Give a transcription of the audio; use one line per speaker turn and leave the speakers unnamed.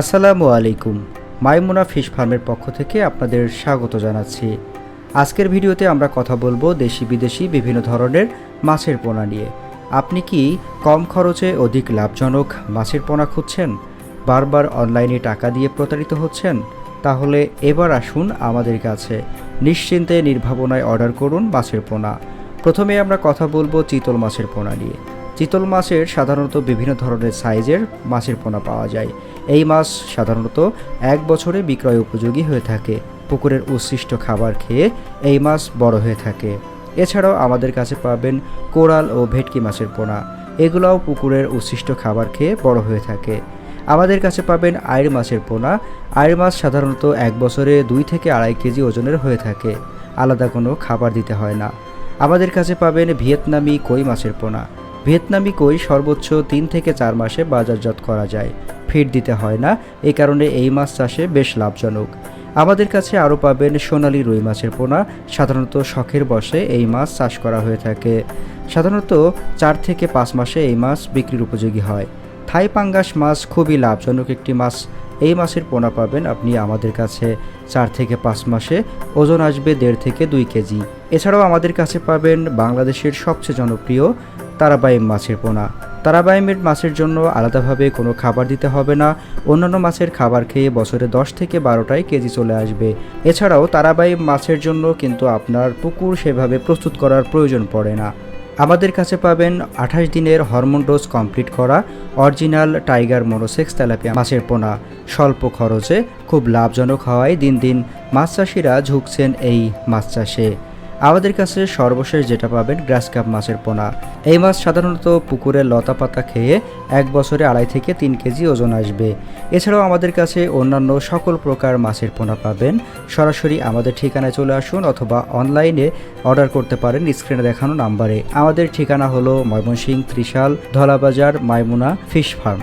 আসসালামু আলাইকুম। মাইমুনা ফিশ ফার্মের পক্ষ থেকে আপনাদের স্বাগত জানাচ্ছি। আজকের ভিডিওতে আমরা কথা বলব দেশি বিদেশি বিভিন্ন ধরনের মাছের পোনা নিয়ে। আপনি কি কম খরচে অধিক লাভজনক মাছের পোনা খুঁজছেন? বারবার অনলাইনে টাকা দিয়ে প্রতারিত হচ্ছেন? তাহলে এবার আসুন আমাদের কাছে। নিশ্চিন্তে নির্ভাবনায় অর্ডার করুন মাছের পোনা। প্রথমে আমরা কথা বলব চিতল মাছের পোনা নিয়ে। চিতল মাছের সাধারণত বিভিন্ন ধরনের সাইজের মাছের পোনা পাওয়া যায়। এই মাছ সাধারণত এক বছরে বিক্রয় উপযোগী হয়ে থাকে। পুকুরের উচ্ছিষ্ট খাবার খেয়ে এই মাছ বড় হয়ে থাকে। এছাড়াও আমাদের কাছে পাবেন কোরাল ও ভেটকি মাছের পোনা। এগুলাও পুকুরের উচ্ছিষ্ট খাবার খেয়ে বড় হয়ে থাকে। আমাদের কাছে পাবেন আইর মাছের পোনা। আইর মাছ সাধারণত এক বছরে দুই থেকে আড়াই কেজি ওজনের হয়ে থাকে। আলাদা কোনো খাবার দিতে হয় না। আমাদের কাছে পাবেন ভিয়েতনামি কই মাছের পোনা। ভিয়েতনামি কই সর্বোচ্চ তিন থেকে চার মাসে বাজারজাত করা যায়। ফিড দিতে হয় না এই কারণে এই মাছ চাষে বেশ লাভজনক। আমাদের কাছে আরও পাবেন সোনালি রুই মাছের পোনা, সাধারণত শখের বসে এই মাছ চাষ করা হয়ে থাকে। সাধারণত চার থেকে পাঁচ মাসে এই মাছ বিক্রির উপযোগী হয়। থাই পাঙ্গাস মাছ খুবই লাভজনক একটি মাছ। এই মাছের পোনা পাবেন আপনি আমাদের কাছে চার থেকে পাঁচ মাসে, ওজন আসবে দেড় থেকে দুই কেজি। এছাড়াও আমাদের কাছে পাবেন বাংলাদেশের সবচেয়ে জনপ্রিয় তারাবাইম মাছের পোনা। তারাবাইমের মাছের জন্য আলাদাভাবে কোনো খাবার দিতে হবে না। অন্যান্য মাছের খাবার খেয়ে বছরে দশ থেকে বারোটায় কেজি চলে আসবে। এছাড়াও তারাবাইম মাছের জন্য কিন্তু আপনার পুকুর সেভাবে প্রস্তুত করার প্রয়োজন পড়ে না। আমাদের কাছে পাবেন আঠাশ দিনের হরমোন ডোজ কমপ্লিট করা অরিজিনাল টাইগার মোনোসেক্স তেলাপিয়া মাছের পোনা। স্বল্প খরচে খুব লাভজনক হওয়ায় দিন দিন মাছ চাষিরা ঝুঁকছেন এই মাছ চাষে। আমাদের কাছে সর্বশেষ যেটা পাবেন গ্রাস কাপ মাছের পোনা। এই মাছ সাধারণত পুকুরের লতা পাতা খেয়ে এক বছরে আড়াই থেকে তিন কেজি ওজন আসবে। এছাড়াও আমাদের কাছে অন্যান্য সকল প্রকার মাছের পোনা পাবেন। সরাসরি আমাদের ঠিকানায় চলে আসুন অথবা অনলাইনে অর্ডার করতে পারেন স্ক্রিনে দেখানো নাম্বারে। আমাদের ঠিকানা হলো ময়মনসিংহ ত্রিশাল ধলাবাজার মাইমুনা ফিশ ফার্ম।